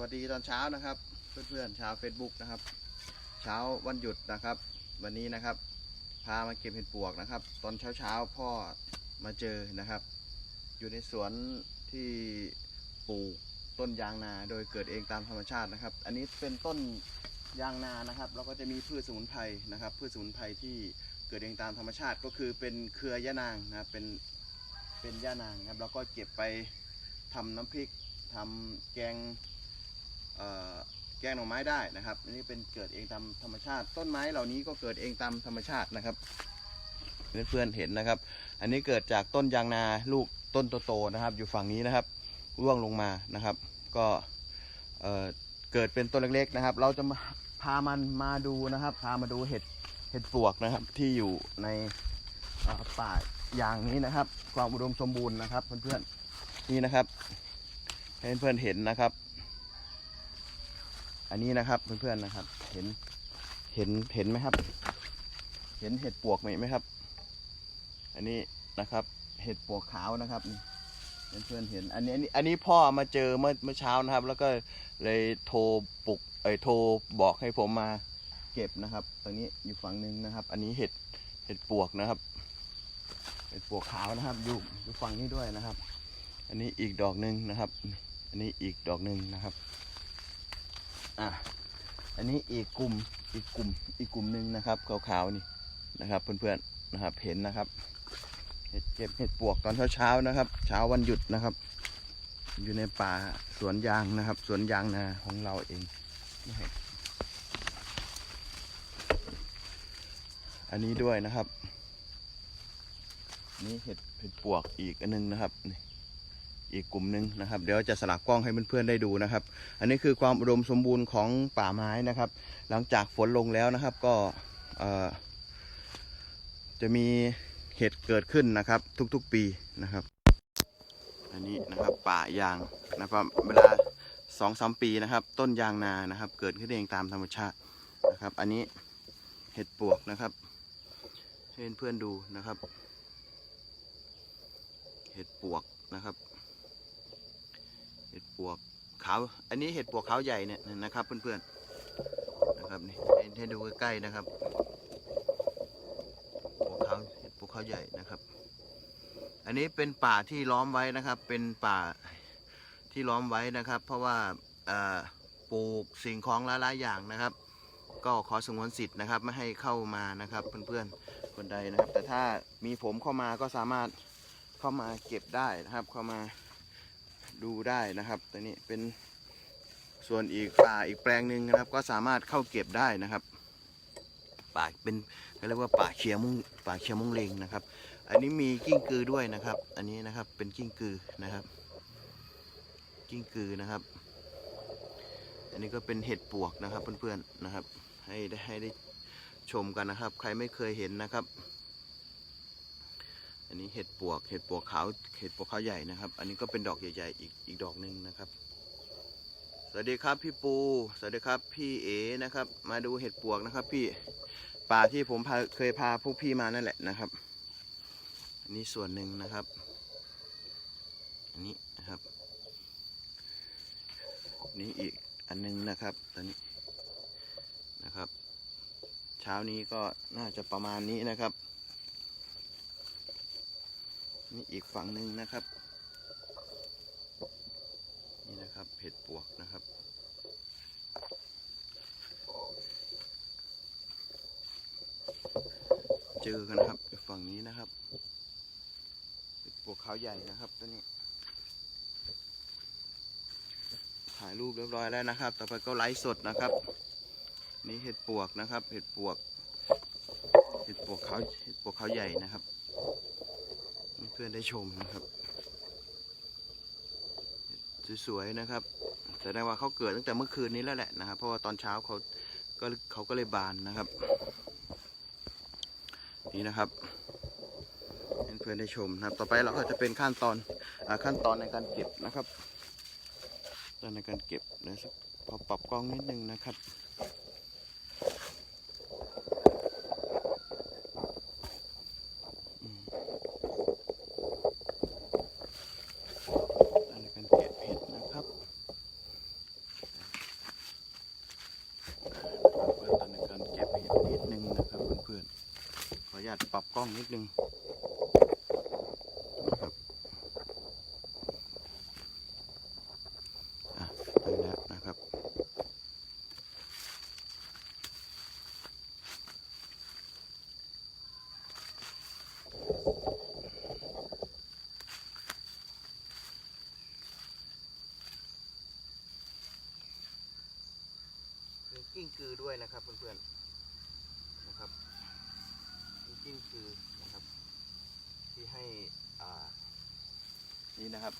วัสดีตอนเช้านะครับ เพื่อนๆชาว Facebook นะครับ เช้าวันหยุดนะครับ วันนี้นะครับ พามาเก็บเห็ดปวกนะครับ ตอนเช้าๆพ่อมาเจอนะครับ อยู่ในสวนที่ปลูกต้นยางนาโดยเกิดเองตามธรรมชาตินะครับ อันนี้เป็นต้นยางนานะครับ แล้วก็จะมีพืชสมุนไพรนะครับ พืชสมุนไพรที่เกิดเองตามธรรมชาติก็คือเป็นเครือยะนางนะครับเป็นเป็นยะนางครับแล้วก็เก็บไปทำน้ำพริกทำแกง แกงหน่อไม้ได้นะครับ อันนี้เป็นเกิดเองตามธรรมชาติ ต้นไม้เหล่านี้ก็เกิดเองตามธรรมชาตินะครับ เพื่อนๆเห็นนะครับ อันนี้เกิดจากต้นยางนาลูกต้นโตๆนะครับ อยู่ฝั่งนี้นะครับร่วงลงมานะครับ ก็เเกิดเป็นต้นเล็กๆนะครับ เราจะมาพามันมาดูนะครับ พามาดูเห็ดเห็ดปวกนะครับที่อยู่ในเอ่อป่ายางนี้นะครับ ความอุดมสมบูรณ์นะครับเพื่อนๆนี่นะครับให้เพื่อนๆเห็นนะครับ อันนี้นะครับเพื่อนๆนะครับ เห็นเห็นเห็นไหมครับ เห็นเห็ดปวกไหมไหมครับ อันนี้นะครับ เห็ดปวกขาวนะครับเพื่อนๆเห็นอันนี้อันนี้อันนี้พ่อมาเจอเมื่อเมื่อเช้านะครับ แล้วก็เลยโทรปลุกเอ้ยโทรบอกให้ผมมาเก็บนะครับ ตรงนี้อยู่ฝั่งหนึ่งนะครับ อันนี้เห็ดเห็ดปวกนะครับ เห็ดปวกขาวนะครับอยู่อยู่ฝั่งนี้ด้วยนะครับ อันนี้อีกดอกหนึ่งนะครับ อันนี้อีกดอกหนึ่งนะครับ อะอันนี้อีกกลุ่มอีกกลุ่มอีกกลุ่มหนึ่งนะครับขาวๆนี่นะครับ เพื่อนๆนะครับเห็นนะครับเห็ดเก็บเห็ดปวกตอนเช้าๆนะครับ เช้าวันหยุดนะครับ อยู่ในป่าสวนยางนะครับ สวนยางนาของเราเองนะครับอันนี้ด้วยนะครับ นี่เห็ดเห็ดปวกอีกอันนึงนะครับนี่ อีกกลุ่มหนึ่งนะครับ เดี๋ยวจะสลับกล้องให้เพื่อนๆได้ดูนะครับ อันนี้คือความอุดมสมบูรณ์ของป่าไม้นะครับ หลังจากฝนลงแล้วนะครับก็จะมีเห็ดเกิดขึ้นนะครับ ทุกๆปีนะครับ อันนี้นะครับป่ายางนะครับเวลาสองสามปีนะครับ ต้นยางนานะครับ เกิดขึ้นเองตามธรรมชาตินะครับ อันนี้เห็ดปวกนะครับให้เพื่อนๆดูนะครับ เห็ดปวกนะครับ ปวกขาว อันนี้เห็ดปวกขาวใหญ่เนี่ยนะครับเพื่อนๆนะครับนี่ให้ดูใกล้ๆนะครับปวกเขาเห็ดปวกเขาใหญ่นะครับ อันนี้เป็นป่าที่ล้อมไว้นะครับ เป็นป่าที่ล้อมไว้นะครับ เพราะว่าเอ่อปลูกสิ่งของหลายๆอย่างนะครับ ก็ขอสงวนสิทธิ์นะครับ ไม่ให้เข้ามานะครับเพื่อนๆคนใดนะครับ แต่ถ้ามีผมเข้ามาก็สามารถเข้ามาเก็บได้นะครับเข้ามา ดูได้นะครับตัวนี้เป็นส่วนอีกป่าอีกแปลงหนึ่งนะครับ ก็สามารถเข้าเก็บได้นะครับ ป่าเป็นเขาเรียกว่าป่าเขียวมุงป่าเขียวมุงเลงนะครับ อันนี้มีกิ้งกือด้วยนะครับ อันนี้นะครับเป็นกิ้งกือนะครับ กิ้งกือนะครับ อันนี้ก็เป็นเห็ดปวกนะครับเพื่อนๆนะครับ ให้ได้ให้ได้ชมกันนะครับ ใครไม่เคยเห็นนะครับ นนี้เห็ดปวก เห็ดปวกขาว เห็ดปวกขาวใหญ่นะครับ อันนี้ก็เป็นดอกใหญ่ๆอีกอีกดอกหนึ่งนะครับ สวัสดีครับพี่ปู สวัสดีครับพี่เอนะครับ มาดูเห็ดปวกนะครับพี่ ป่าที่ผมพาเคยพาพวกพี่มานั่นแหละนะครับ อันนี้ส่วนหนึ่งนะครับ อันนี้นะครับ นี่อีกอันหนึงนะครับตอนนี้นะครับ เช้านี้ก็น่าจะประมาณนี้นะครับ นี่อีกฝั่งหนึ่งนะครับ นี่นะครับเห็ดปวกนะครับ เจอกันครับฝั่งนี้นะครับเป็นปวกขาวใหญ่นะครับตัวนี้ ถ่ายรูปเรียบร้อยแล้วนะครับ ต่อไปก็ไลฟ์สดนะครับ นี่เห็ดปวกนะครับ เห็ดปวก เห็ดปวกขาวเห็ดปวกขาวใหญ่นะครับ เพื่อนได้ชมนะครับ สวยๆนะครับแสดงว่าเขาเกิดตั้งแต่เมื่อคืนนี้แล้วแหละนะครับ เพราะว่าตอนเช้าเขาก็เขาก็เลยบานนะครับ นี่นะครับเพื่อนได้ชมนะครับ ต่อไปเราก็จะเป็นขั้นตอนอขั้นตอนในการเก็บนะครับตอนในการเก็บนะสักพอปรับกล้องนิดนึงนะครับ ญาตปรับกล้องนิดนึง กิ้งกือนะครับ ที่ให้อ่านี่นะครับ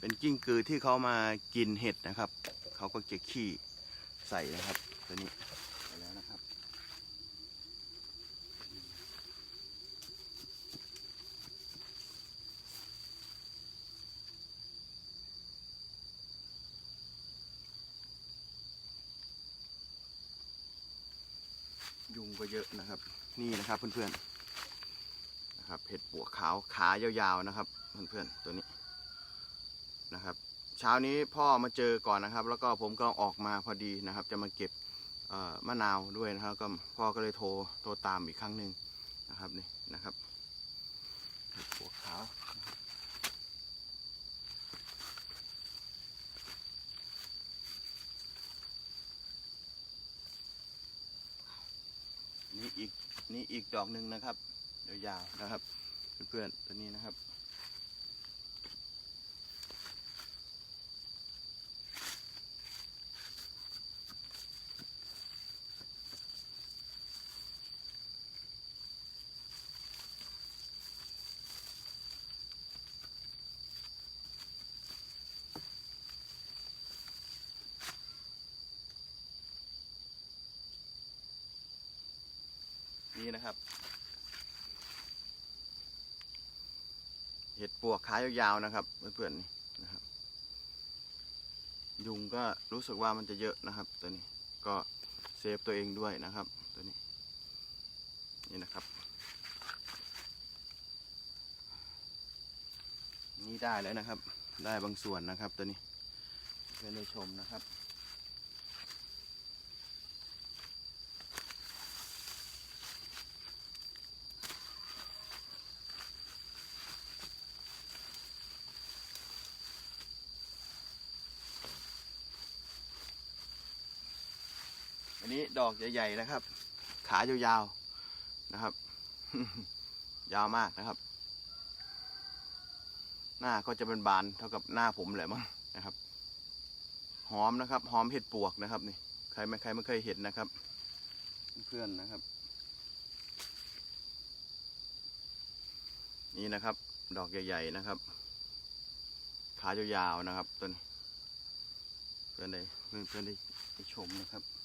เป็นกิ้งกือที่เขามากินเห็ดนะครับ เขาก็จะขี้ใส่นะครับตัวนี้ไปแล้วนะครับ ยุงก็เยอะ นี่นะครับเพื่อนๆนะครับเห็ดปวกขาวขายาวๆนะครับเพื่อนๆตัวนี้นะครับ เช้านี้พ่อมาเจอก่อนนะครับ แล้วก็ผมก็ออกมาพอดีนะครับ จะมาเก็บมะนาวด้วยนะครับ ก็พ่อก็เลยโทรโทรตามอีกครั้งหนึ่งนะครับนี่นะครับเห็ดปวกขาวนี่อีก นี่อีกดอกหนึ่งนะครับยาวๆนะครับ เพื่อนๆตัวนี้นะครับ นี่นะครับ เห็ดปวกขายาวๆนะครับเพื่อนๆนี่นะครับ ยุงก็รู้สึกว่ามันจะเยอะนะครับ ตัวนี้ก็เซฟตัวเองด้วยนะครับ ตัวนี้ นี่นะครับ นี่ได้แล้วนะครับ ได้บางส่วนนะครับ ตัวนี้เพื่อนได้ชมนะครับ ดอกใหญ่ ๆ นะครับ ขายาวๆนะครับ ยาวมากนะครับ หน้าก็จะเป็นบานเท่ากับหน้าผมแหละมั้งนะครับ หอมนะครับหอมเห็ดปวกนะครับนี่ใครไม่ใครไม่เคยเห็นนะครับ เพื่อนๆนะครับ นี่นะครับ ดอกใหญ่ ๆ นะครับ ขายาวๆนะครับต้นเพื่อนได้เพื่อนเพื่อนได้ได้ชมนะครับ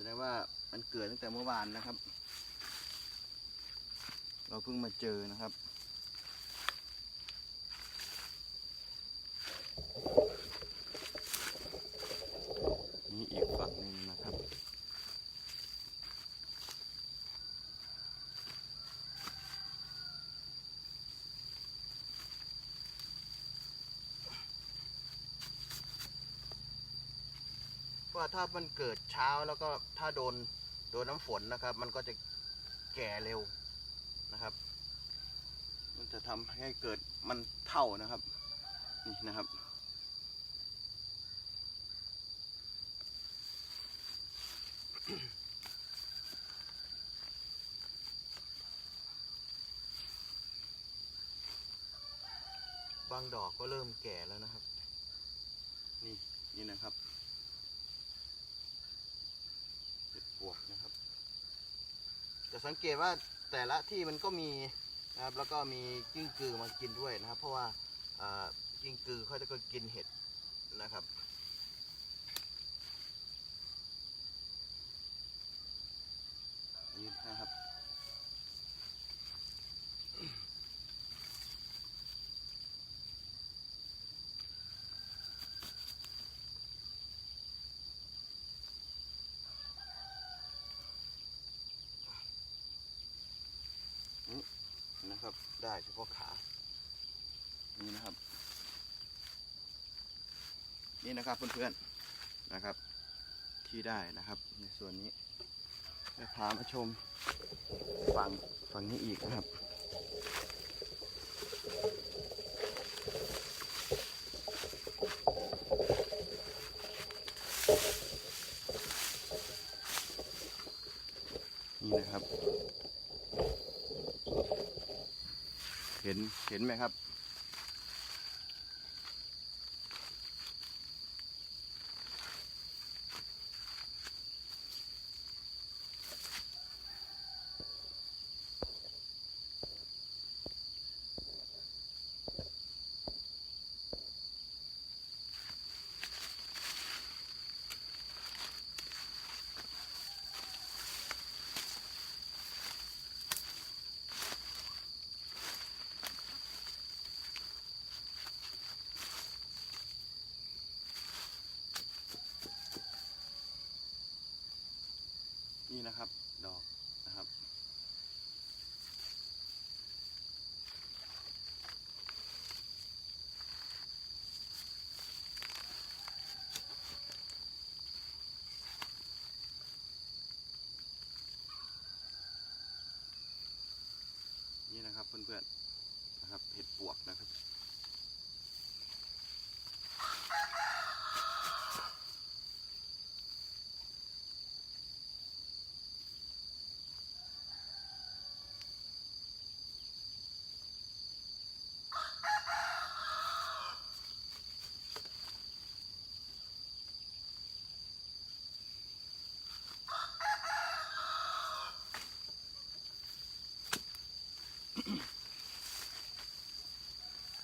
แสดงว่ามันเกิดตั้งแต่เมื่อวานนะครับ เราเพิ่งมาเจอนะครับ นี่อีกฝั่งหนึ่งนะครับ เพราะ ว่าถ้ามันเกิดเช้าแล้วก็ถ้าโดนโดนน้ำฝนนะครับ มันก็จะแก่เร็วนะครับ มันจะทำให้เกิดมันเท่านะครับนี่นะครับบางดอกก็เริ่มแก่แล้วนะครับ นี่นี่นะครับ วกนะครับ จะสังเกตว่าแต่ละที่มันก็มีนะครับแล้วก็มีกิ้งกือมากินด้วยนะครับ เพราะว่าอ่ากิ้งกือเขาจะก็กินเห็ดนะครับ นี่นะครับ นะครับ ได้เฉพาะขา นี่นะครับ นี่นะครับเพื่อนๆนะครับ ที่ได้นะครับ ในส่วนนี้จะพามาชมฝั่งฝั่งนี้อีกนะครับ นี่นะครับ เห็นไหมครับ นี่นะครับ ดอกนะครับ นี่นะครับเพื่อนๆนะครับเห็ดป วกนะครับ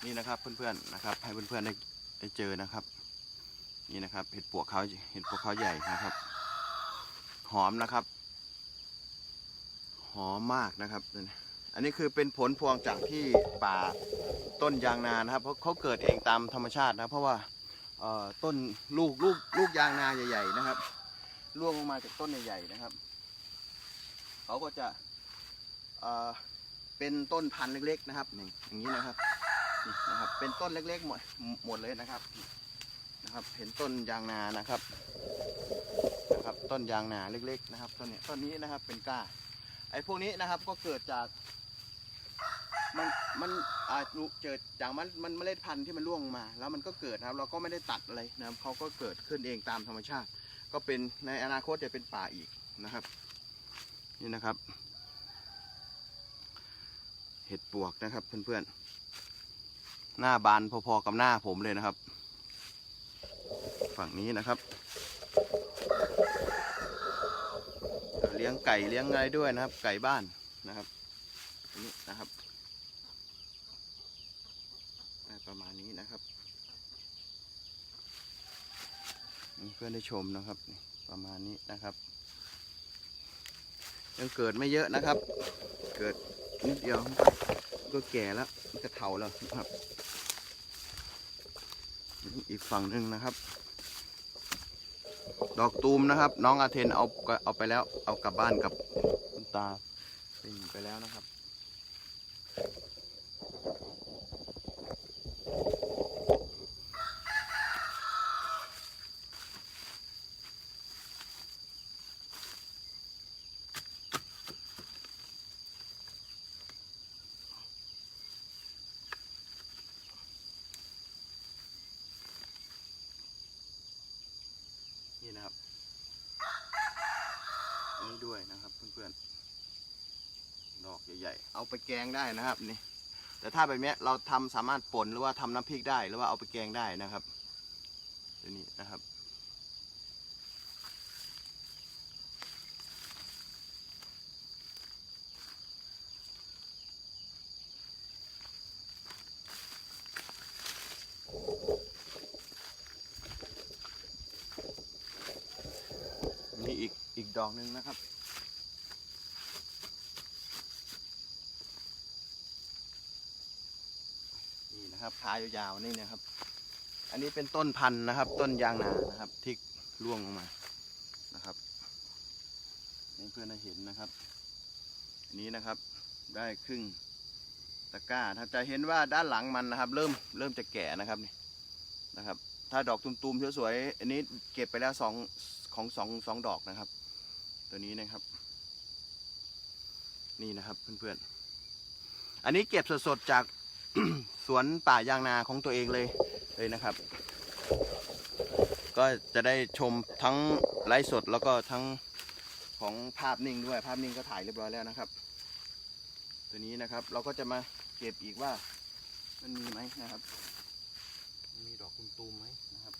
นี่นะครับเพื่อนๆนะครับ ให้เพื่อนๆได้ได้เจอนะครับ นี่นะครับ เห็ดปวกเขาเห็ดปวกเขาใหญ่นะครับ หอมนะครับ หอมมากนะครับ อันนี้คือเป็นผลพวงจากที่ป่าต้นยางนานะครับ เพราะเขาเกิดเองตามธรรมชาตินะเพราะว่าต้นลูกลูกลูกยางนาใหญ่ ๆ นะครับร่วงลงมาจากต้นใหญ่ๆนะครับเขาก็จะเเป็นต้นพันธุ์เล็กๆนะครับนี่อย่างนี้นะครับ นะครับ เป็นต้นเล็กๆหมดหมดเลยนะครับนะครับ เห็นต้นยางนานะครับนะครับ ต้นยางนาเล็ก ๆ นะครับ ต้นนี้ต้นนี้นะครับเป็นก้า ไอ้พวกนี้นะครับก็เกิดจากมันมันอาจเกิดจากมันมันเมล็ดพันธุ์ที่มันร่วงมา แล้วมันก็เกิดนะครับ เราก็ไม่ได้ตัดอะไรนะครับเขาก็เกิดขึ้นเองตามธรรมชาติ ก็เป็นในอนาคตจะเป็นป่าอีกนะครับ นี่นะครับ เห็ดปวกนะครับเพื่อนๆ หน้าบานพอๆกับหน้าผมเลยนะครับ ฝั่งนี้นะครับ เลี้ยงไก่เลี้ยงอะไรด้วยนะครับ ไก่บ้านนะครับนนี้นะครับประมาณนี้นะครับเพื่อนได้ชมนะครับประมาณนี้นะครับ ยังเกิดไม่เยอะนะครับ เกิดนิดเดียวก็แก่แล้วก็เถาแล้วนะครับ อีกฝั่งหนึ่งนะครับ ดอกตูมนะครับ น้องอาเทนเอาเอาไปแล้ว เอากลับบ้านกับคุณตาเป็นไปแล้วนะครับ นี่นะครับอันนี้ ด้วยนะครับเพื่อนๆดอกใหญ่ๆเอาไปแกงได้นะครับนี่ แต่ถ้าแบบนี้เราทำสามารถป่นหรือว่าทำน้ำพริกได้หรือว่าเอาไปแกงได้นะครับตัวนี้นะครับีอีกอีกดอกหนึ่งนะครับ นะครับขายาวๆนี่นะครับ อันนี้เป็นต้นพันธุ์นะครับ ต้นยางนานะครับที่ร่วงลงมานะครับนี่เพื่อนเห็นนะครับอันนี้นะครับได้ครึ่งตะกร้าถ้าจะเห็นว่าด้านหลังมันนะครับ เริ่มเริ่มจะแก่นะครับนี่นะครับ ถ้าดอกตุ่มๆสวยๆอันนี้เก็บไปแล้วสองของสองสองดอกนะครับ ตัวนี้นะครับ นี่นะครับเพื่อนๆอันนี้เก็บสดๆจาก สวนป่ายางนาของตัวเองเลยเลยนะครับ ก็จะได้ชมทั้งไลฟ์สดแล้วก็ทั้งของภาพนิ่งด้วยภาพนิ่งก็ถ่ายเรียบร้อยแล้วนะครับ ตัวนี้นะครับเราก็จะมาเก็บอีกว่า มันมีไหมนะครับ มีดอกตูมๆไหมนะครับ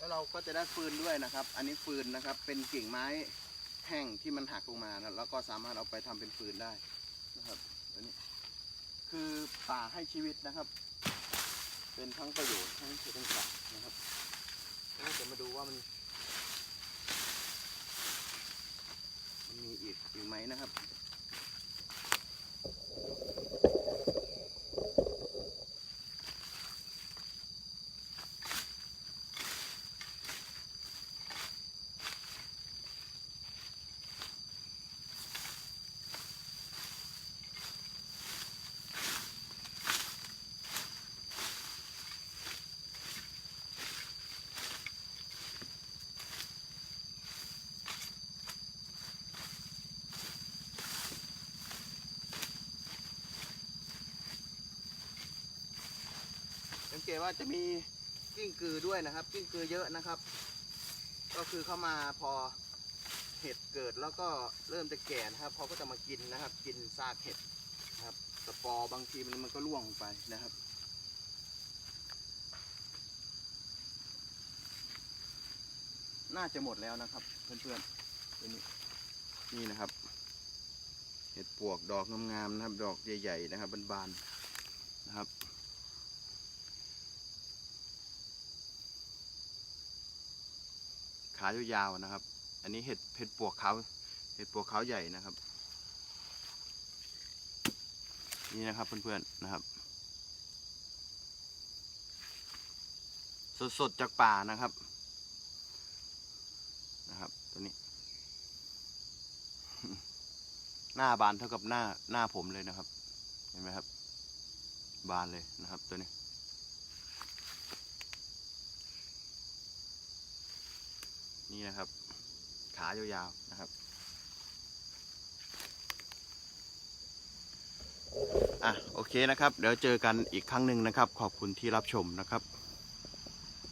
แล้วเราก็จะได้ฟืนด้วยนะครับ อันนี้ฟืนนะครับ เป็นกิ่งไม้แห้งที่มันหักลงมานะแล้วก็สามารถเอาไปทำเป็นฟืนได้นะครับตัวนี้คือป่าให้ชีวิตนะครับ เป็นทั้งประโยชน์ทั้งเศรษฐศาสตร์นะครับเราจะมาดูว่ามัน มันมีอีกอีกไหมนะครับ ตว่าจะมีกิ้งกือด้วยนะครับ กิ้งกือเยอะนะครับ ก็คือเข้ามาพอเห็ดเกิดแล้วก็เริ่มจะแก่นะครับเขาก็จะมากินนะครับ กินซากเห็ดนะครับสปอบางทีมันมันก็ร่วงไปนะครับน่าจะหมดแล้วนะครับ เพื่อนๆนี้นี่นะครับ เห็ดปวกดอกงามๆนะครับ ดอกใหญ่ๆนะครับบานๆนะครับ ขายาวๆนะครับ อันนี้เห็ดเห็ดปวกเขาเห็ดปวกเขาใหญ่นะครับ นี่นะครับเพื่อนๆนะครับ สดๆจากป่านะครับนะครับตัวนี้ หน้าบานเท่ากับหน้าหน้าผมเลยนะครับ เห็นไหมครับ บานเลยนะครับตัวนี้ นี้นะครับ ขายาวๆนะครับอะโอเคนะครับ เดี๋ยวเจอกันอีกครั้งหนึ่งนะครับ ขอบคุณที่รับชมนะครับ